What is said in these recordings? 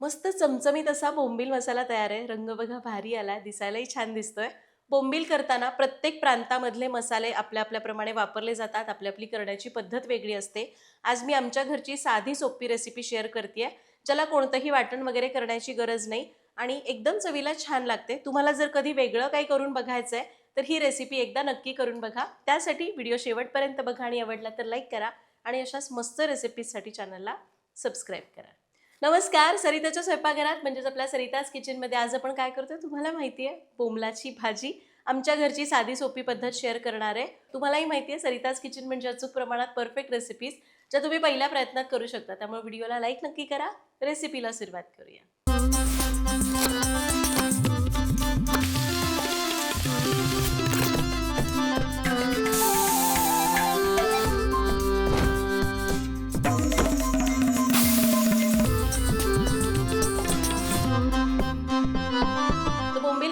मस्त चमचमीत असा बोंबील मसाला तयार आहे. रंग बघा भारी आला. दिसायलाही छान दिसतोय. बोंबील करताना प्रत्येक प्रांतामधले मसाले आपल्या आपल्याप्रमाणे वापरले जातात. आपली आपली करण्याची पद्धत वेगळी असते. आज मी आमच्या घरची साधी सोपी रेसिपी शेअर करते ज्याला कोणतंही वाटण वगैरे करण्याची गरज नाही. आणि एकदम चवीला छान लागते. तुम्हाला जर कधी वेगळं काही करून बघायचं आहे तर ही रेसिपी एकदा नक्की करून बघा. त्यासाठी व्हिडिओ शेवटपर्यंत बघा आणि आवडला तर लाईक करा. आणि अशाच मस्त रेसिपीजसाठी चॅनलला सबस्क्राईब करा. नमस्कार सरिताच्या स्वयंपाकघरात म्हणजेच आपल्या सरिताज किचनमध्ये आज आपण काय करतोय? तुम्हाला माहिती आहे बोंबलाची भाजी आमच्या घरची साधी सोपी पद्धत शेअर करणार आहे. तुम्हालाही माहिती आहे सरिताज किचन म्हणजे अचूक प्रमाणात परफेक्ट रेसिपीज ज्या तुम्ही पहिल्या प्रयत्नात करू शकता. त्यामुळे व्हिडिओला लाईक नक्की करा रेसिपीला सुरुवात करूया.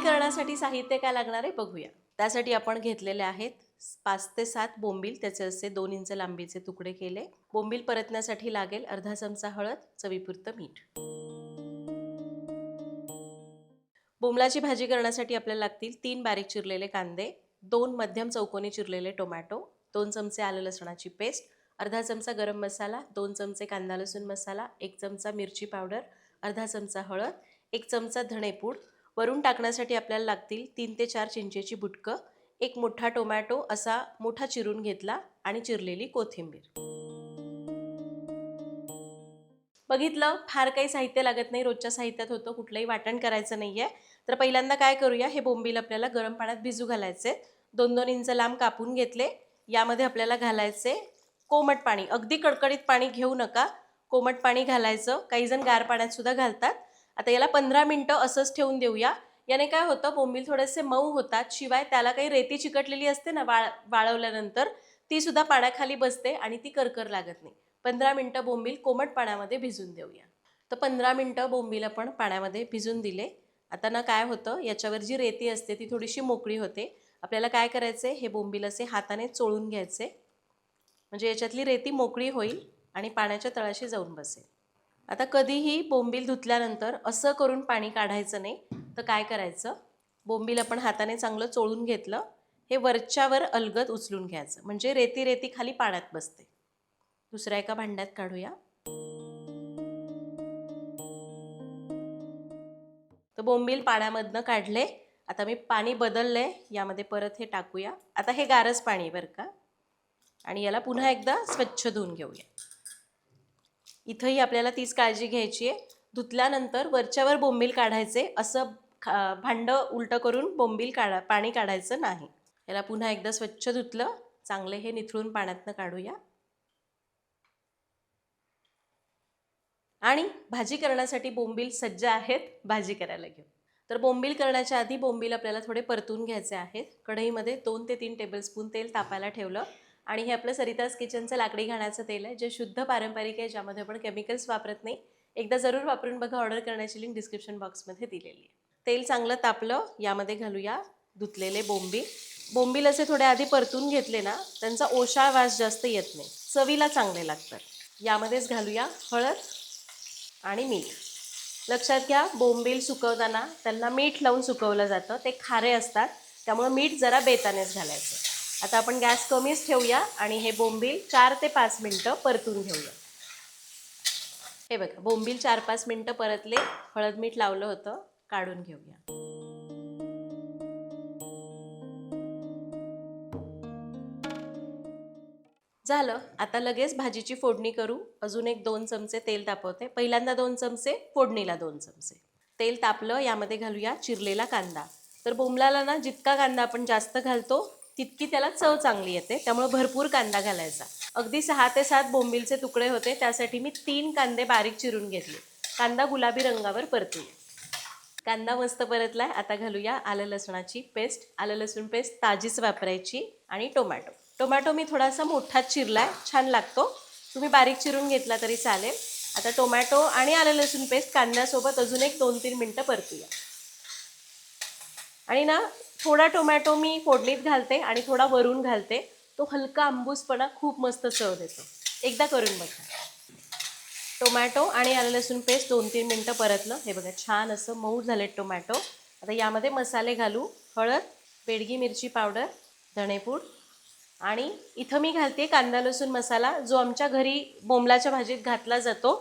करण्यासाठी साहित्य काय लागणार आहे बघूया. त्यासाठी आपण घेतलेले आहेत पाच ते सात बोंबील त्याचे असे दोन इंच लांबीचे तुकडे केले. बोंबील परतण्यासाठी लागेल अर्धा चमचा हळद चवीपुरतं मीठ. बोंबलाची भाजी करण्यासाठी आपल्याला लागतील तीन बारीक चिरलेले कांदे दोन मध्यम चौकोनी चिरलेले टोमॅटो दोन चमचे आलं लसणाची पेस्ट अर्धा चमचा गरम मसाला दोन चमचे कांदा लसूण मसाला एक चमचा मिरची पावडर अर्धा चमचा हळद एक चमचा धणेपूड वरून टाकण्यासाठी आपल्याला लागतील तीन ते चार चिंचेची बुटकं एक मोठा टोमॅटो असा मोठा चिरून घेतला आणि चिरलेली कोथिंबीर. बघितलं फार काही साहित्य लागत नाही रोजच्या साहित्यात होतं कुठलंही वाटण करायचं नाही आहे तर पहिल्यांदा काय करूया हे बोंबील आपल्याला गरम पाण्यात भिजू घालायचे. दोन दोन इंच लांब कापून घेतले. यामध्ये आपल्याला घालायचे कोमट पाणी. अगदी कडकडीत पाणी घेऊ नका. कोमट पाणी घालायचं. काही जण गार पाण्यात सुद्धा घालतात. आता याला पंधरा मिनटं असंच ठेवून देऊया. याने काय होतं बोंबील थोडेसे मऊ होतात शिवाय त्याला काही रेती चिकटलेली असते ना वाळ वाळवल्यानंतर ती सुद्धा पाण्याखाली बसते आणि ती करकर लागत नाही. पंधरा मिनटं बोंबील कोमट पाण्यामध्ये भिजून देऊया. तर पंधरा मिनटं बोंबील आपण पाण्यामध्ये भिजून दिले. आता ना काय होतं याच्यावर जी रेती असते ती थोडीशी मोकळी होते. आपल्याला काय करायचे हे बोंबील असे हाताने चोळून घ्यायचे. म्हणजे याच्यातली रेती मोकळी होईल आणि पाण्याच्या तळाशी जाऊन बसेल. आता कधीही बोंबील धुतल्यानंतर असं करून पाणी काढायचं नाही. तर काय करायचं? बोंबील आपण हाताने चांगलं चोळून घेतलं हे वरच्यावर अलगद उचलून घ्यायचं. म्हणजे रेती रेती खाली पाण्यात बसते. दुसऱ्या एका भांड्यात काढूया. तर बोंबील पाण्यामधनं काढले. आता मी पाणी बदललंय. यामध्ये परत हे टाकूया. आता हे गारच पाणी बरं का. आणि याला पुन्हा एकदा स्वच्छ धुवून घेऊया. इथंही आपल्याला तीच काळजी घ्यायची आहे. धुतल्यानंतर वरच्यावर बोंबील काढायचे असं खा भांडं उलटं करून बोंबील काढा पाणी काढायचं नाही. याला पुन्हा एकदा स्वच्छ धुतलं चांगले हे निथळून पाण्यातनं काढूया. आणि भाजी करण्यासाठी बोंबील सज्ज आहेत भाजी करायला घेऊ. तर बोंबील करण्याच्या आधी बोंबील आपल्याला थोडे परतून घ्यायचे आहेत. कढईमध्ये दोन ते तीन टेबलस्पून तेल तापायला ठेवलं. आणि हे आपलं सरिताज किचनचं लाकडी घाण्याचं तेल आहे जे शुद्ध पारंपरिक आहे ज्यामध्ये आपण केमिकल्स वापरत नाही. एकदा जरूर वापरून बघा ऑर्डर करण्याची लिंक डिस्क्रिप्शन बॉक्समध्ये दिलेली आहे. तेल चांगलं तापलं यामध्ये घालूया धुतलेले बोंबील. बोंबील असे थोडे आधी परतून घेतले ना त्यांचा ओशाळ वास जास्त येत नाही. चवीला चांगले लागतात. यामध्येच घालूया हळद आणि मीठ. लक्षात घ्या बोंबील सुकवताना त्यांना मीठ लावून सुकवलं जातं ते खारे असतात त्यामुळं मीठ जरा बेतानेच घालायचं. आता आपण गॅस कमीच ठेवूया आणि हे बोंबील चार ते पाच मिनटं परतून घेऊया. हे बघा बोंबील चार पाच मिनटं परतले हळद मीठ लावलं होतं काढून घेऊया. झालं आता लगेच भाजीची फोडणी करू. अजून एक दोन चमचे तेल तापवते. पहिल्यांदा दोन चमचे फोडणीला दोन चमचे. तेल तापलं यामध्ये घालूया चिरलेला कांदा. तर बोंबलाला ना जितका कांदा आपण जास्त घालतो तितकी त्याला चव चांगली येते त्यामुळे भरपूर कांदा घालायचा. अगदी सहा ते सात बोंबीलचे तुकडे होते त्यासाठी मी तीन कांदे बारीक चिरून घेतले. कांदा गुलाबी रंगावर परतूया कांदा मस्त परतलाय आता घालूया आलं लसणाची पेस्ट. आलं लसूण पेस्ट ताजीच वापरायची आणि टोमॅटो. टोमॅटो मी थोडासा मोठाच चिरलाय छान लागतो. तुम्ही बारीक चिरून घेतला तरी चालेल. आता टोमॅटो आणि आलं लसूण पेस्ट कांद्यासोबत अजून एक दोन तीन मिनटं परतूया. आणि ना थोडा टोमॅटो मी फोडणीत घालते आणि थोडा वरून घालते. तो हलका आंबूसपणा खूप मस्त चव देतो. एकदा करून बघा. टोमॅटो आणि आलं लसूण पेस्ट दोन तीन मिनटं परतलं. हे बघा छान असं मऊ झाले टोमॅटो. आता यामध्ये मसाले घालू. हळद बेडगी मिरची पावडर धणेपूड. आणि इथं मी घालते कांदा लसूण मसाला जो आमच्या घरी बोंबलाच्या भाजीत घातला जातो.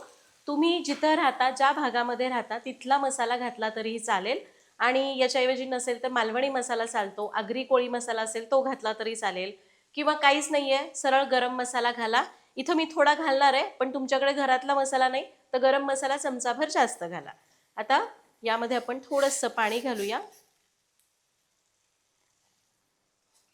तुम्ही जिथं राहता ज्या भागामध्ये राहता तिथला मसाला घातला तरीही चालेल. आणि याच्याऐवजी नसेल तर मालवणी मसाला चालतो आगरी कोळी मसाला असेल तो घातला तरी चालेल. किंवा काहीच नाही आहे सरळ गरम मसाला घाला. इथं मी थोडा घालणार आहे पण तुमच्याकडे घरातला मसाला नाही तर गरम मसाला चमचाभर जास्त घाला. आता यामध्ये आपण थोडंसं पाणी घालूया.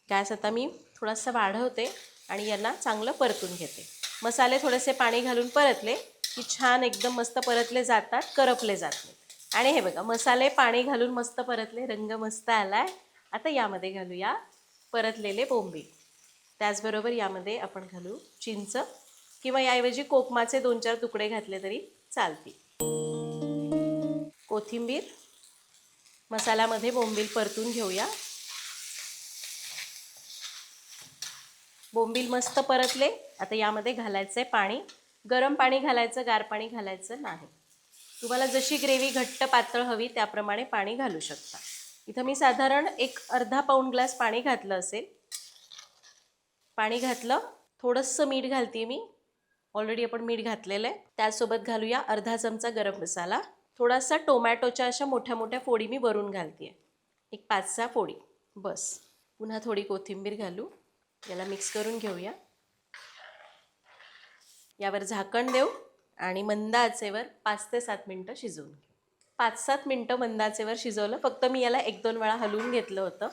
गॅस आता मी थोडासा वाढवते आणि यांना चांगलं परतून घेते. मसाले थोडेसे पाणी घालून परतले की छान एकदम मस्त परतले जातात करपले जात नाहीत. आणि हे बघा मसाले पाणी घालून मस्त परतले रंग मस्त आलाय. आता यामध्ये घालूया परतलेले बोंबी त्याचबरोबर यामध्ये आपण घालू चिंच किंवा याऐवजी कोकमाचे दोन चार तुकडे घातले तरी चालतील. कोथिंबीर मसाल्यामध्ये बोंबील परतून घेऊया. बोंबील मस्त परतले. आता यामध्ये घालायचं आहे पाणी. गरम पाणी घालायचं गार पाणी घालायचं नाही. तुम्हाला जशी ग्रेव्ही घट्ट पातळ हवी त्याप्रमाणे पाणी घालू शकता. इथं मी साधारण एक अर्धा पाऊण ग्लास पाणी घातलं असेल. पाणी घातलं. थोडंसं मीठ घालते मी. ऑलरेडी आपण मीठ घातलेलं आहे. त्यासोबत घालूया अर्धा चमचा गरम मसाला. थोडासा टोमॅटोच्या अशा मोठ्या मोठ्या फोडी मी वरून घालते एक पाच सहा फोडी. बस. पुन्हा थोडी कोथिंबीर घालू. याला मिक्स करून घेऊया. यावर झाकण देऊ. आणि मंद आचेवर पाच ते सात मिनटं शिजवून घे. पाच सात मिनटं मंद आचेवर शिजवलं फक्त मी याला एक दोन वेळा हलवून घेतलं होतं.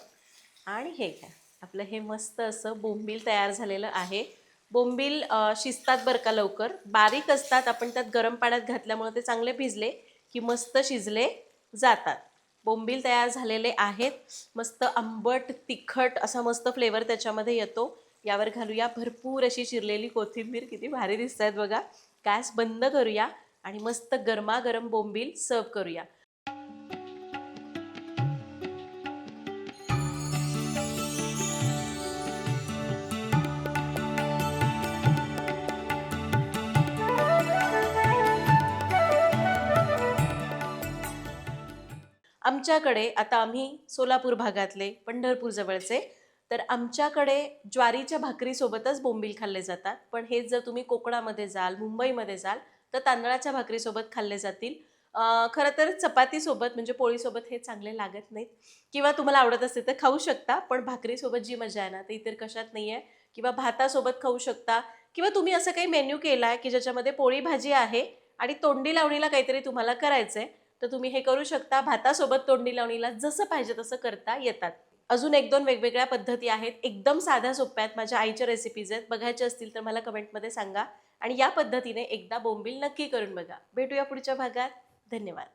आणि हे घ्या. आपलं हे मस्त असं बोंबील तयार झालेलं आहे. बोंबील शिजतात बरं का लवकर. बारीक असतात आपण त्यात गरम पाण्यात घातल्यामुळे ते चांगले भिजले की मस्त शिजले जातात. बोंबील तयार झालेले आहेत. मस्त आंबट तिखट असा मस्त फ्लेवर त्याच्यामध्ये येतो. यावर घालूया भरपूर अशी चिरलेली कोथिंबीर. किती भारी दिसत आहेत बघा. गॅस बंद करूया आणि मस्त गरमागरम बोंबील सर्व करूया. आमच्याकडे आता आम्ही सोलापूर भागातले पंढरपूर जवळचे तर आमच्याकडे ज्वारीच्या भाकरीसोबतच बोंबील खाल्ले जातात. पण हेच जर तुम्ही कोकणामध्ये जाल मुंबईमध्ये जाल तर तांदळाच्या भाकरीसोबत खाल्ले जातील. खरं तर चपातीसोबत म्हणजे पोळीसोबत हे चांगले लागत नाहीत. किंवा तुम्हाला आवडत असेल तर खाऊ शकता पण भाकरीसोबत जी मजा आहे ना ते इतर कशात नाही आहे किंवा भातासोबत खाऊ शकता. किंवा तुम्ही असं काही मेन्यू केला आहे की ज्याच्यामध्ये पोळी भाजी आहे आणि तोंडी लावणीला काहीतरी तुम्हाला करायचं आहे तर तुम्ही हे करू शकता. भातासोबत तोंडी लावणीला जसं पाहिजे तसं करता येतात. अजून एक दोन वेगवेगळ्या पद्धती आहेत. एकदम साध्या सोप्या आहेत माझ्या आईच्या रेसिपीज आहेत. बघायच्या असतील तर मला कमेंटमध्ये सांगा. आणि या पद्धतीने एकदा बोंबील नक्की करून बघा. भेटूया पुढच्या भागात. धन्यवाद.